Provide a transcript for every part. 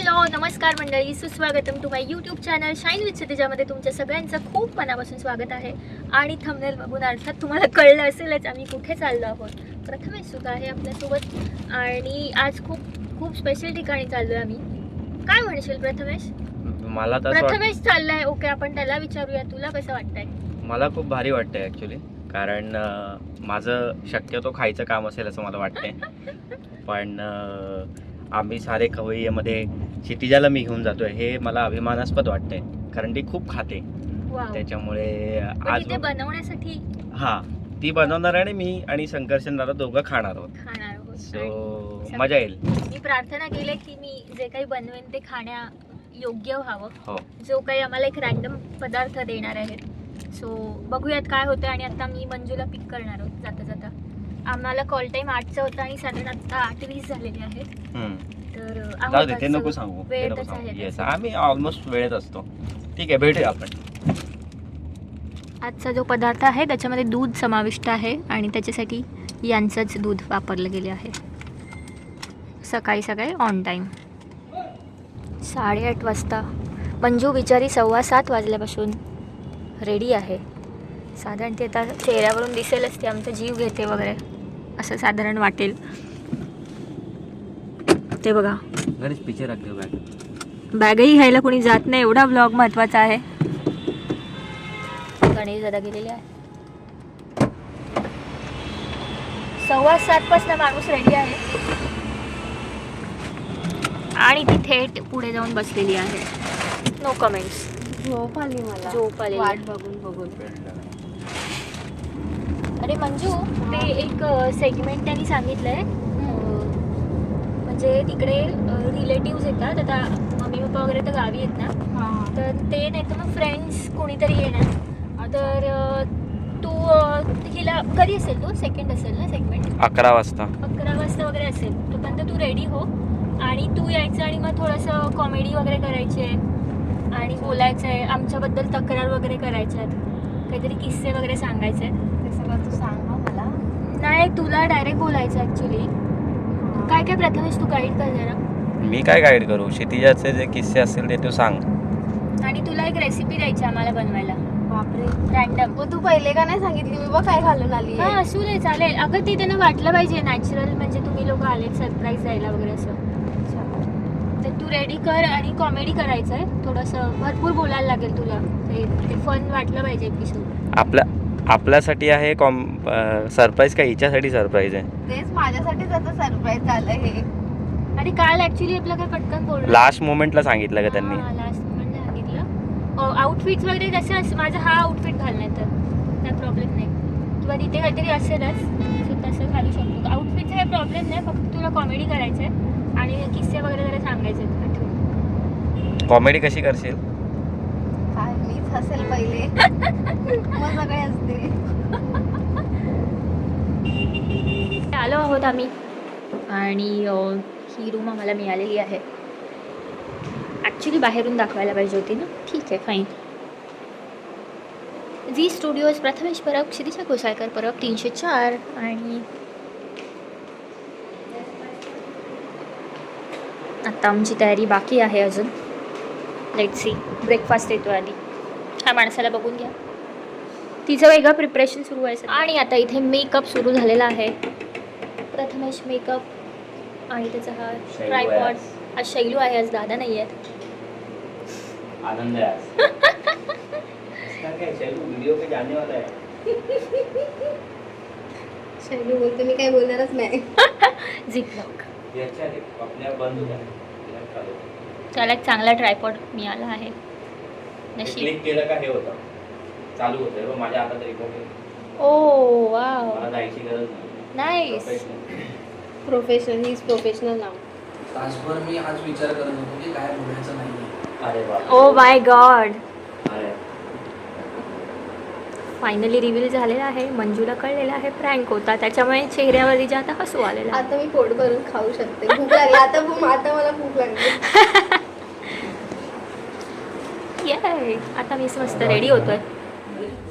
Hello नमस्कार मंडळी सुस्वागतम to my YouTube channel shine with क्षितिजामध्ये तुमच्या सगळ्यांचं खूप मनापासून स्वागत आहे. आणि थंबनेल बघून अर्थात तुम्हाला कळलं असेलच आम्ही कुठे चाललो आहोत. प्रथमेश सुद्धा आहे आपल्यासोबत. आणि आज खूप खूप स्पेशल ठिकाणी चाललो आहे आम्ही. काय म्हणशील प्रथमेश? मला प्रथमेश चाललाय ओके आपण त्याला विचारूया. तुला कसं वाटतंय? मला खूप भारी वाटतंय ॲक्च्युली कारण माझं शक्यतो खायचं काम असेल असं मला वाटतंय. पण आम्ही सारे खवय्यामध्ये क्षितिजाला मी घेऊन जातोय. हे मला अभिमानास्पद वाटतंय. कारण ती खूप खाते. त्याच्यामुळे आज बनवण्यासाठी हा ती बनवणार आणि मी आणि संकर्षण दादा दोघं खाणार आहोत. सो मजा येईल. मी प्रार्थना केली की मी जे काही बनवेन ते खाण्या योग्य व्हावं. हो. जो काही आम्हाला एक रॅन्डम पदार्थ देणार आहेत. सो बघूयात काय होतं आणि आता मी मंजूला पिक करणार आहोत जाता जाता. आम्हाला कॉल टाईम आठचा होता आणि साधारण आता आठ वीस झालेले आहेत. हम्म. तर जाऊ दे ते नको. सांगू. ते वेळेतच नको सांगू. आहे येस तसं. आम्ही ऑलमोस्ट वेळेत असतो. ठीक आहे भेटूया आपण. आजचा जो पदार्थ आहे त्याच्यामध्ये दूध समाविष्ट आहे आणि त्याच्यासाठी यांचंच दूध वापरलं गेले आहे. सकाळी सकाळी ऑन टाईम साडेआठ वाजता. मंजू बिचारी सव्वा सात वाजल्यापासून रेडी आहे. साधारण ते आता चेहऱ्यावरून दिसेलच ते आमचा जीव घेते वगैरे. असं साधारण वाटेल. ते बघा. गणेश राखले बॅग बॅगही घ्यायला कोणी जात नाही. एवढा ब्लॉग महत्त्वाचा आहे. गणेश दादा गेलेले आहे. सव्वा सात पासून माणूस रेडी आहे. आणि ती थेट पुढे जाऊन बसलेली आहे. नो कमेंट्स झोप आली मला. झोप आलेली. वाट बघून बघून. अरे मंजू ते एक सेगमेंट त्यांनी सांगितलंय. अं, म्हणजे तिकडे रिलेटिव्ह येतात. आता मम्मी पप्पा वगैरे तर गावी आहेत ना. तर ते नाही तर मग फ्रेंड्स कोणीतरी येणार. तर तू हिला कधी असेल तू? सेकंड असेल ना सेगमेंट अकरा वाजता. अकरा वाजता वगैरे असेल. तोपर्यंत तू रेडी हो. आणि तू यायचं आणि मग थोडंसं कॉमेडी वगैरे करायची आहे. आणि बोलायचं आहे. आमच्याबद्दल तक्रार वगैरे करायच्या आहेत. काहीतरी किस्से वगैरे सांगायचे आहेत ते सगळं तू सांग मला. नाही तुला डायरेक्ट बोलायचं ॲक्च्युली काय काय प्रथमेश तू गाईड कर जरा मी काय गाईड करू? क्षितिजाचे जे किस्से असतील ते तू सांग. आणि तुला एक रेसिपी द्यायची आम्हाला बनवायला. बापरे. रॅन्डम मग तू पहिले का नाही सांगितली? मी बघ काय घालून आली हा असू दे चालेल. अगं ते त्यांना वाटलं पाहिजे नॅचरल म्हणजे तुम्ही लोक आलेत सरप्राईज द्यायला वगैरे असं. तर तू रेडी कर आणि कॉमेडी करायचं आहे. थोडंसं भरपूर बोलायला लागेल तुला. ते ते फन वाटलं पाहिजे एपिसोड आपल्या आपल्यासाठी आहे कॉम सरप्राईज का हिच्यासाठी सरप्राईज आहे? तेच माझ्यासाठीच आता सरप्राईज झालं हे. आणि काल ऍक्च्युली आपलं काय पटकन बोलणं लास्ट मोमेंटला सांगितलं का त्यांनी? लास्ट म्हणजे सांगितलं. आउटफिट्स वगैरे जसे अस- माझा हा आउटफिट घालणार तर. काय प्रॉब्लेम नाही. किंवा तिथे काहीतरी असेलच तसं घालू शकतो. आउटफिटचा काही प्रॉब्लेम नाही फक्त तुला कॉमेडी करायचं आहे आणि किस्से वगैरे जरा सांगायचे आहेत कॉमेडी कशी करशील? काय मीच हसेल पहिले. मग सगळे असतील आलो आहोत आम्ही. आणि अ, ही रूम आम्हाला मिळालेली आहे. ॲक्च्युली बाहेरून दाखवायला पाहिजे होती ना? ठीक आहे Fine V Studios Prathamesh Parab Kshitisha Kosaykar Parab तीनशे चार आणि आत्ता आमची तयारी बाकी आहे अजून. लेट सी ब्रेकफास्ट येतो आधी. ह्या माणसाला बघून घ्या. तिचं वेगळं प्रिपरेशन सुरू आहे. आणि आता इथे मेकअप सुरू झालेला आहे. प्रथमेश मेकअप आणि त्याचा हा शैलू आहे ट्रायपॉड आज. आज शैलू आहे आज दादा नाही आहेत. आनंद व्हिडिओ पे जाने वाला है शैलू बोलते मी काही बोलणारच नाही. झिप लॉक ये अच्छा अपने आप बंद जाए त्याला एक चांगला ट्रायपॉड मिळाला आहे. क्लिक केलं का हे होतं? चालू होतं. बघ माझ्या हातात रिमोट ओ वाव. मला जायची गरज नाही. प्रोफेशनल ही इज प्रोफेशनल नाव तासभर मी आज विचार करत होतो की काय बोलायचं नाही अरे oh my God finally reveal झालेला आहे. मंजूला कळलेला आहे प्रँक होता. त्याच्यामुळे चेहऱ्यावर तिच्या आता हसू आलेला. आता मी पोट भरून खाऊ शकते. भूक लागली. आता भूक आता मला भूक लागली. Yay! आता मी मस्त रेडी होतोय.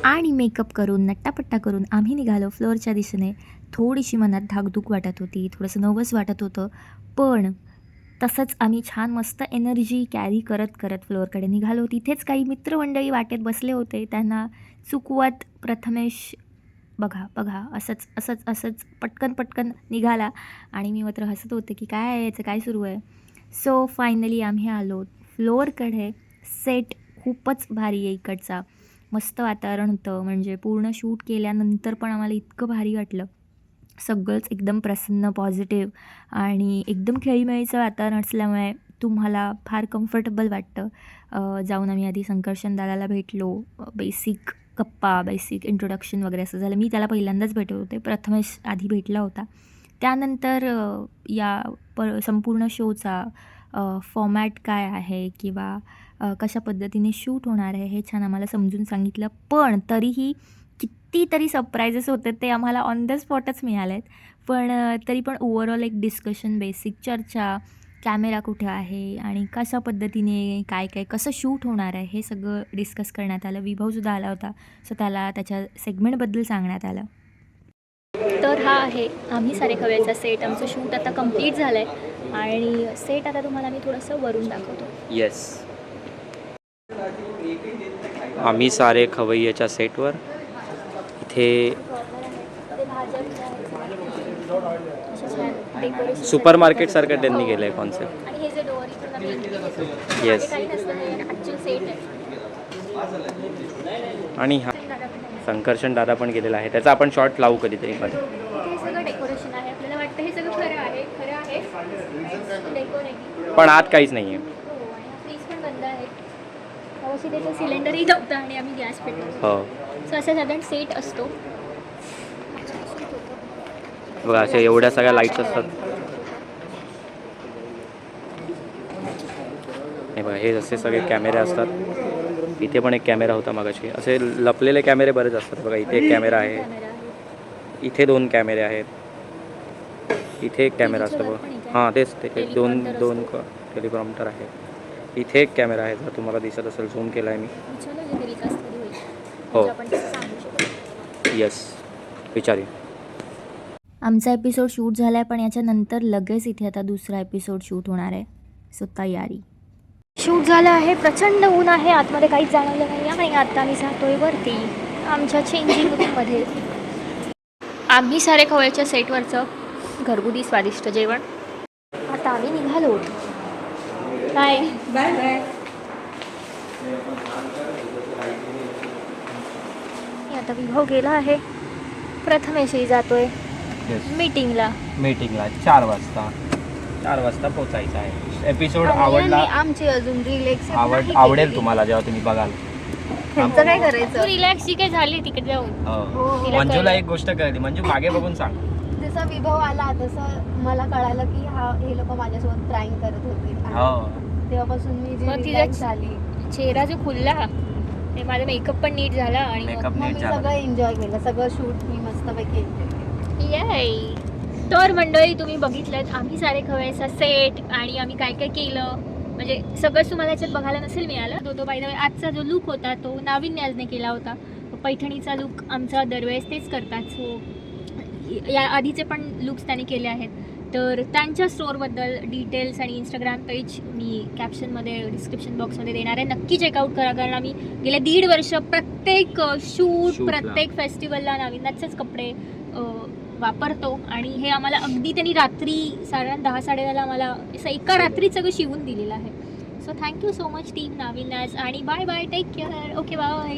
आणि मेकअप करून नट्टापट्टा करून आम्ही निघालो फ्लोअरच्या दिशेने. थोडीशी मनात धाकधूक वाटत होती. थोडंसं नर्वस वाटत होतं. पण तसंच आम्ही छान मस्त एनर्जी कॅरी करत करत फ्लोअरकडे निघालो. तिथेच काही मित्रमंडळी वाटेत बसले होते. त्यांना चुकवत प्रथमेश बघा बघा असंच असंच असंच पटकन पटकन निघाला. आणि मी मात्र हसत होते की काय आहे याचं? काय सुरू आहे? सो फायनली आम्ही आलो. फ्लोअरकडे सेट खूपच भारी आहे इकडचा. मस्त वातावरण होतं. म्हणजे पूर्ण शूट केल्यानंतर पण आम्हाला इतकं भारी वाटलं. सगळंच एकदम प्रसन्न पॉझिटिव्ह आणि एकदम खेळीमेळीचं वातावरण असल्यामुळे तुम्हाला फार कम्फर्टेबल वाटतं. जाऊन आम्ही आधी संकर्षण दादाला भेटलो. बेसिक गप्पा बेसिक इंट्रोडक्शन वगैरे असं झालं. मी त्याला पहिल्यांदाच भेटत होते प्रथमेश आधी भेटला होता. त्यानंतर या प संपूर्ण शोचा फॉमॅट काय आहे किंवा कशा पद्धतीने शूट होणार आहे हे छान आम्हाला समजून सांगितलं. पण तरीही कितीतरी सरप्राईजेस होते ते आम्हाला ऑन द स्पॉटच मिळाले आहेत पण तरी पण ओवरऑल एक डिस्कशन बेसिक चर्चा कॅमेरा कुठे आहे आणि कशा पद्धतीने काय काय कसं शूट होणार आहे हे सगळं डिस्कस करण्यात आलं. विभवसुद्धा आला होता. सो त्याला त्याच्या सेगमेंटबद्दल सांगण्यात आलं. तर हा आहे आम्ही सारे खव्याचा सेट आमचं शूट आता कंप्लीट झालं आहे आणि सेट आता तुम्हाला मी थोडंसं वरून दाखवतो. येस आम्ही सारे खवैयाच्या सेटवर इथे सुपर मार्केटसारखं त्यांनी केलं आहे कॉन्सेप्ट हे हे आहे. आणि हा संकर्षण दादा पण गेलेला आहे. त्याचा आपण शॉर्ट लावू कधीतरी पण. हे सगळं डेकोरेशन आहे. आपल्याला वाटतं हे सगळं खरं आहे खरं आहे. डेकोरेटिव्ह पण आत काहीच नाही आहे हो आणि हा फ्रीज पण बंद आहे अवश्य त्याचं सिलेंडरही नव्हतं आणि आम्ही गॅस पेटवतो. हो. सो असा साधारण सेट असतो. बघा अशा एवढ्या सगळ्या लाईट्स असतात. हे बघा हे असे सगळे कॅमेरे असतात. इथे पण एक कॅमेरा होता मगाशी. असे लपलेले कॅमेरे बरेच असतात. बघा इथे एक कॅमेरा आहे. इथे दोन कॅमेरे आहेत. इथे एक कॅमेरा असतो बघ. हां तेच ते दोन दोन टेलिप्रॉम्प्टर आहे. इथे एक कॅमेरा आहे जर तुम्हाला दिसत असेल झूम केला आहे मी हो. म्हणजे आपण तसं सांगू शकतो. येस विचारूया आमचा एपिसोड शूट झाला आहे पण याच्यानंतर लगेच इथे आता दुसरा एपिसोड शूट होणार आहे. सो तयारी. शूट झालं आहे प्रचंड ऊन आहे. आतमध्ये काहीच जाणवलं नाही. आणि आता आम्ही जातोय वरती आमच्या चेंजिंग रूममध्ये आम्ही सारे खवळ्याच्या सेटवरचं घरगुती स्वादिष्ट जेवण. आता आम्ही निघालो. बाय बाय बाय आता विभव गेला आहे. प्रथमेशही जातोय. मीटिंगला मीटिंगला चार वाजता. चार वाजता पोचायचं आहे. एपिसोड आवडला आमची अजून रिलॅक्स आवड आवडेल तुम्हाला जेव्हा तुम्ही बघाल. त्यांचं काय तू करायचं रिलॅक्स जी काय झाली तिकडे जाऊन? हो. तिला मंजूला कळलं. एक गोष्ट कळली. मंजू मागे बघून सांग. जसा विभव आला तसं मला कळालं की हा हे लोक माझ्यासोबत ट्राईंग करत होते. आणि हो. तेव्हापासून मी जी मग तिचं- झाली. चेहरा जो खुलला ते माझा मेकअप पण नीट झाला आणि मग मेकअप मग नीट मी झाला. सगळं एन्जॉय केलं. सगळं शूट मी मस्तपैकी केलं. याय तर मंडळी तुम्ही बघितलं आम्ही सारे खवयचा सेट आणि आम्ही काय काय केलं. म्हणजे सगळंच तुम्हाला याच्यात बघायला नसेल मिळालं. तो तो बाय आजचा जो लुक होता तो नाविन्य आजने केला होता. पैठणीचा लुक आमचा दरवेळेस तेच करतात. सो या आधीचे पण लुक्स त्यांनी केले आहेत. तर त्यांच्या स्टोअरबद्दल डिटेल्स आणि इंस्टाग्राम पेज मी कॅप्शनमध्ये डिस्क्रिप्शन बॉक्समध्ये देणार आहे. नक्की चेकआउट करा कारण आम्ही गेले दीड वर्ष प्रत्येक शूट. प्रत्येक फेस्टिवलला नाविन्याचेच कपडे वापरतो. आणि हे आम्हाला अगदी त्यांनी रात्री साधारण दहा साडेदहाला आम्हाला असं एका रात्रीत सगळं शिवून दिलेलं आहे. So thank you so much team नाविन्यास आणि bye bye take care okay bye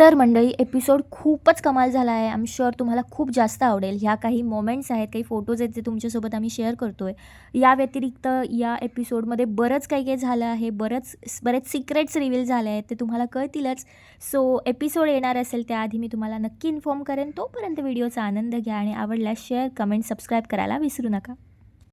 तर मंडळी एपिसोड खूपच कमाल झाला आहे. आम शुअर तुम्हाला खूप जास्त आवडेल. ह्या काही मोमेंट्स आहेत काही फोटोज आहेत जे तुमच्यासोबत आम्ही शेअर करतो आहे या व्यतिरिक्त या एपिसोडमध्ये बरंच काही काही झालं आहे. बरंच बरेच सिक्रेट्स रिव्हील झाले आहेत ते तुम्हाला कळतीलच. सो एपिसोड येणार असेल त्याआधी मी तुम्हाला नक्की इन्फॉर्म करेन. तोपर्यंत व्हिडिओचा आनंद घ्या आणि आवडल्यास शेअर कमेंट सबस्क्राईब करायला विसरू नका.